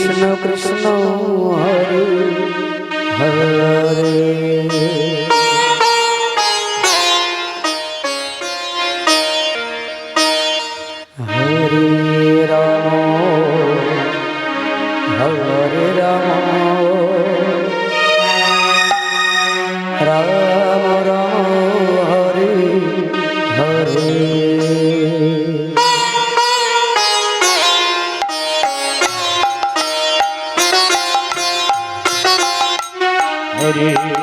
কৃষ্ণ কৃষ্ণ হরে হরে। રે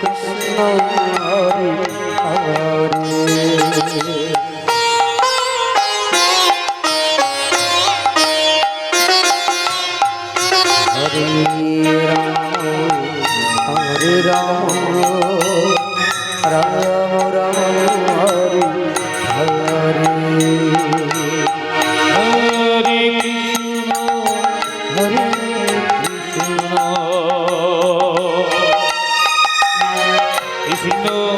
Krishna Hari Hari Ram Ram Sindhu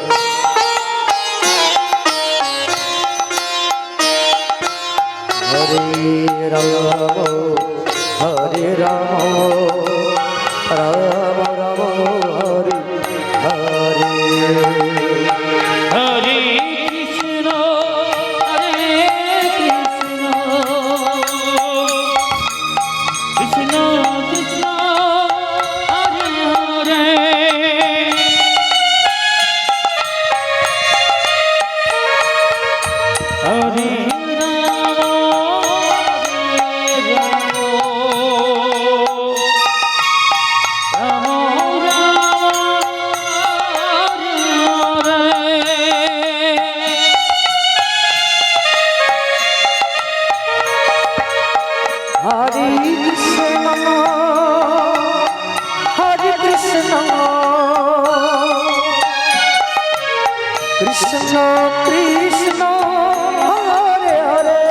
Krishna Krishna Hare Hare.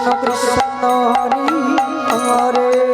Krishna Krishna Hari হরে